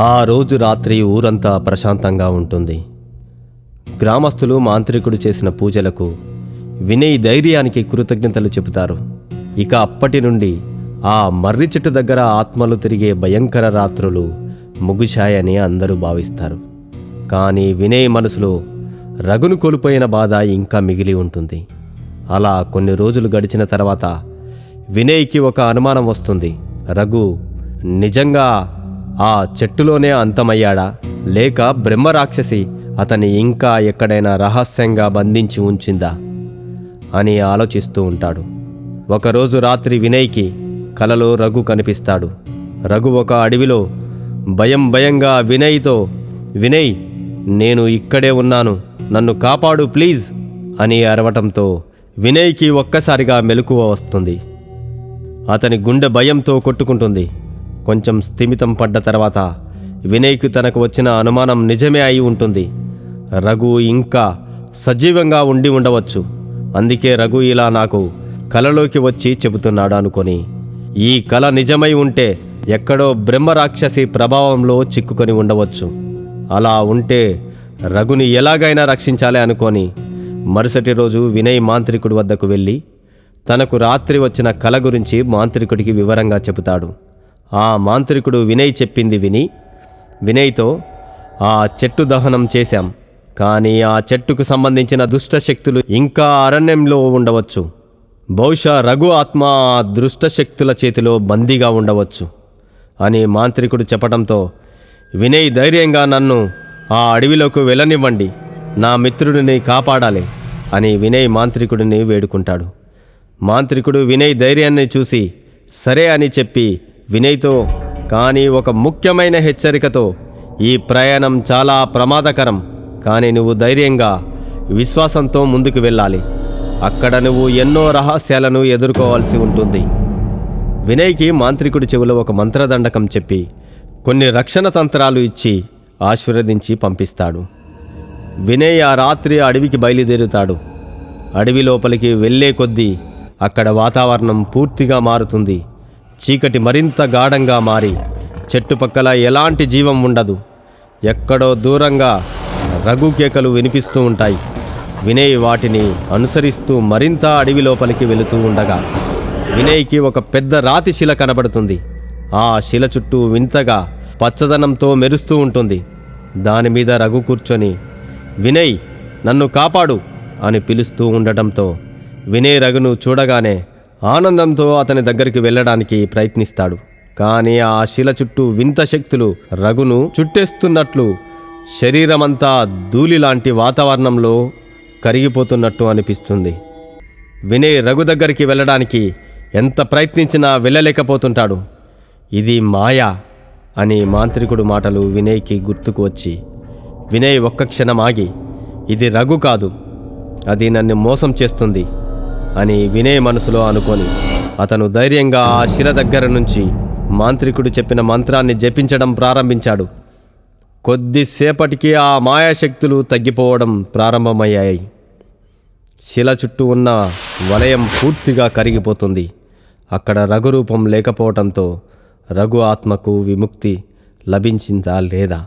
ఆ రోజు రాత్రి ఊరంతా ప్రశాంతంగా ఉంటుంది. గ్రామస్తులు మాంత్రికుడు చేసిన పూజలకు వినయ్ ధైర్యానికి కృతజ్ఞతలు చెబుతారు. ఇక అప్పటి నుండి ఆ మర్రి చెట్టు దగ్గర ఆత్మలు తిరిగే భయంకర రాత్రులు ముగిశాయని అందరూ భావిస్తారు. కానీ వినయ్ మనసులో రగును కోల్పోయిన బాధ ఇంకా మిగిలి ఉంటుంది. అలా కొన్ని రోజులు గడిచిన తర్వాత వినయ్కి ఒక అనుమానం వస్తుంది. రఘు నిజంగా ఆ చెట్టులోనే అంతమయ్యాడా? లేక బ్రహ్మరాక్షసి అతన్ని ఇంకా ఎక్కడైనా రహస్యంగా బంధించి ఉంచిందా? అని ఆలోచిస్తూ ఉంటాడు. ఒకరోజు రాత్రి వినయ్కి కలలో రఘు కనిపిస్తాడు. రఘు ఒక అడవిలో భయం భయంగా వినయ్తో వినయ్ నేను ఇక్కడే ఉన్నాను. నన్ను కాపాడు ప్లీజ్ అని అరవటంతో వినయ్కి ఒక్కసారిగా మెలకువ వస్తుంది. అతని గుండె భయంతో కొట్టుకుంటుంది. కొంచెం స్థిమితం పడ్డ తర్వాత వినయ్కు తనకు వచ్చిన అనుమానం నిజమే అయి ఉంటుంది. రఘు ఇంకా సజీవంగా ఉండి ఉండవచ్చు. అందుకే రఘు ఇలా నాకు కలలోకి వచ్చి చెబుతున్నాడు అనుకొని. ఈ కల నిజమై ఉంటే ఎక్కడో బ్రహ్మరాక్షసి ప్రభావంలో చిక్కుకొని ఉండవచ్చు. అలా ఉంటే రఘుని ఎలాగైనా రక్షించాలి అనుకొని మరుసటి రోజు వినయ్ మాంత్రికుడి వద్దకు వెళ్ళి తనకు రాత్రి వచ్చిన కల గురించి మాంత్రికుడికి వివరంగా చెబుతాడు. ఆ మాంత్రికుడు వినయ్ చెప్పింది విని వినయ్తో ఆ చెట్టు దహనం చేశాం కానీ ఆ చెట్టుకు సంబంధించిన దుష్ట శక్తులు ఇంకా అరణ్యంలో ఉండవచ్చు. బహుశా రఘు ఆత్మ ఆ దుష్టశక్తుల చేతిలో బందీగా ఉండవచ్చు అని మాంత్రికుడు చెప్పడంతో వినయ్ ధైర్యంగా నన్ను ఆ అడవిలోకి వెళ్ళనివ్వండి నా మిత్రుడిని కాపాడాలి అని వినయ్ మాంత్రికుడిని వేడుకుంటాడు. మాంత్రికుడు వినయ్ ధైర్యాన్ని చూసి సరే అని చెప్పి వినయ్తో కానీ ఒక ముఖ్యమైన హెచ్చరికతో ఈ ప్రయాణం చాలా ప్రమాదకరం కానీ నువ్వు ధైర్యంగా విశ్వాసంతో ముందుకు వెళ్ళాలి. అక్కడ నువ్వు ఎన్నో రహస్యాలను ఎదుర్కోవాల్సి ఉంటుంది. వినయ్కి మాంత్రికుడి చెవిలో ఒక మంత్రదండకం చెప్పి కొన్ని రక్షణ తంత్రాలు ఇచ్చి ఆశీర్వదించి పంపిస్తాడు. వినయ్ ఆ రాత్రి అడవికి బయలుదేరుతాడు. అడవి లోపలికి వెళ్ళే కొద్దీ అక్కడ వాతావరణం పూర్తిగా మారుతుంది. చీకటి మరింత గాఢంగా మారి చెట్టుపక్కల ఎలాంటి జీవం ఉండదు. ఎక్కడో దూరంగా రఘు కేకలు వినిపిస్తూ ఉంటాయి. వినయ్ వాటిని అనుసరిస్తూ మరింత అడవి లోపలికి వెళుతూ ఉండగా వినయ్కి ఒక పెద్ద రాతి శిల కనబడుతుంది. ఆ శిల చుట్టూ వింతగా పచ్చదనంతో మెరుస్తూ ఉంటుంది. దాని మీద రఘు కూర్చొని వినయ్ నన్ను కాపాడు అని పిలుస్తూ ఉండటంతో వినయ్ రఘును చూడగానే ఆనందంతో అతని దగ్గరికి వెళ్ళడానికి ప్రయత్నిస్తాడు. కానీ ఆ శిల చుట్టూ వింత శక్తులు రఘును చుట్టేస్తున్నట్లు శరీరమంతా ధూళి లాంటి వాతావరణంలో కరిగిపోతున్నట్టు అనిపిస్తుంది. వినయ్ రఘు దగ్గరికి వెళ్ళడానికి ఎంత ప్రయత్నించినా వెళ్ళలేకపోతుంటాడు. ఇది మాయా అని మాంత్రికుడు మాటలు వినయ్కి గుర్తుకు వచ్చి వినయ్ ఒక్క క్షణం ఆగి ఇది రఘు కాదు అది నన్ను మోసం చేస్తుంది. అని వినయ్ మనసులో అనుకొని అతను ధైర్యంగా ఆ శిల దగ్గర నుంచి మాంత్రికుడు చెప్పిన మంత్రాన్ని జపించడం ప్రారంభించాడు. కొద్దిసేపటికి ఆ మాయాశక్తులు తగ్గిపోవడం ప్రారంభమయ్యాయి. శిల చుట్టూ ఉన్న వలయం పూర్తిగా కరిగిపోతుంది. అక్కడ రఘురూపం లేకపోవడంతో రఘు ఆత్మకు విముక్తి లభించిందా లేదా?